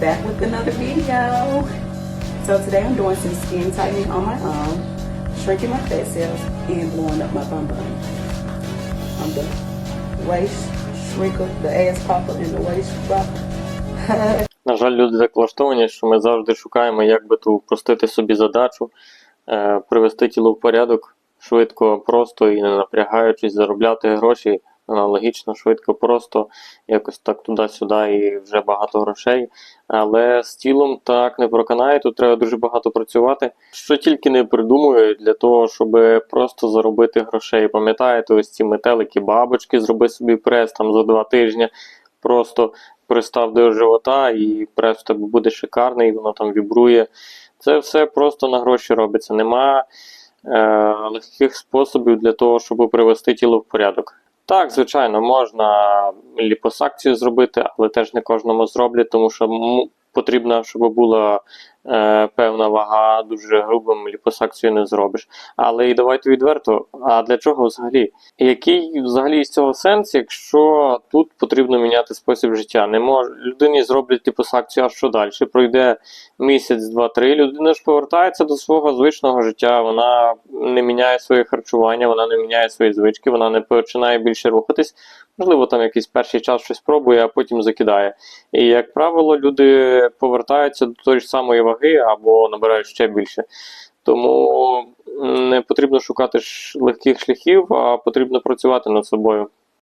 back with another video. So today I'm doing some skin tightening on my arm, shrinking my fat cells, and blowing up my bum bum. I'm the waist shrinker, the ass popper, and the waist dropper. На жаль, люди так влаштовані, що ми завжди шукаємо, як би то упростити собі задачу, е, привести тіло в порядок швидко, просто і не напрягаючись, заробляти гроші аналогічно, швидко, просто, якось так туди-сюди і вже багато грошей. Але з тілом так не проканає, тут треба дуже багато працювати. Що тільки не придумують для того, щоб просто заробити грошей. Пам'ятаєте, ось ці метелики, бабочки, зроби собі прес там за два тижні. Просто пристав до живота і прес в тебе буде шикарний, воно там вібрує. Це все просто на гроші робиться. Нема е, легких способів для того, щоб привести тіло в порядок. Так, звичайно, можна ліпосакцію зробити, але теж не кожному зроблять, тому що потрібно, щоб була е, певна вага, дуже грубим ліпосакцію не зробиш. Але і давайте відверто, а для чого взагалі? Який взагалі з цього сенс, якщо тут потрібно міняти спосіб життя? Не мож... людині зроблять ліпосакцію, а що далі? Пройде місяць, два-три. Людина ж повертається до свого звичного життя. Вона не міняє своє харчування, вона не міняє свої звички, вона не починає більше рухатись. Можливо, там якийсь перший час щось пробує, а потім закидає. І, як правило, люди повертаються до тої ж самої ваги або набирають ще більше. Тому не потрібно шукати легких шляхів, а потрібно працювати над собою.